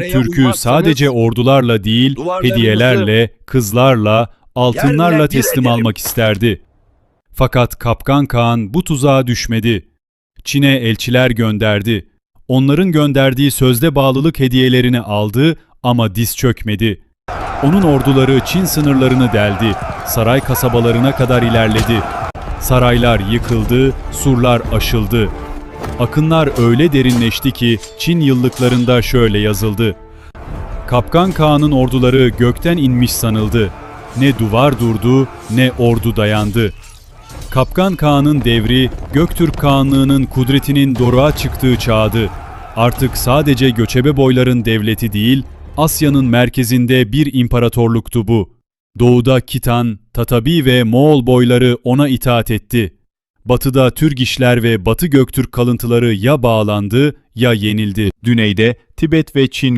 Türk'ü sadece ordularla değil, hediyelerle, kızlarla, altınlarla teslim almak isterdi. Fakat Kapkan Kağan bu tuzağa düşmedi. Çin'e elçiler gönderdi. Onların gönderdiği sözde bağlılık hediyelerini aldı ama diz çökmedi. Onun orduları Çin sınırlarını deldi. Saray kasabalarına kadar ilerledi. Saraylar yıkıldı, surlar aşıldı. Akınlar öyle derinleşti ki Çin yıllıklarında şöyle yazıldı. Kapkan Kağan'ın orduları gökten inmiş sanıldı. Ne duvar durdu ne ordu dayandı. Kapkan Kağan'ın devri Göktürk Kağanlığı'nın kudretinin doruğa çıktığı çağdı. Artık sadece göçebe boyların devleti değil, Asya'nın merkezinde bir imparatorluktu bu. Doğuda Kitan, Tatabi ve Moğol boyları ona itaat etti. Batıda Türgişler ve Batı Göktürk kalıntıları ya bağlandı ya yenildi. Güneyde Tibet ve Çin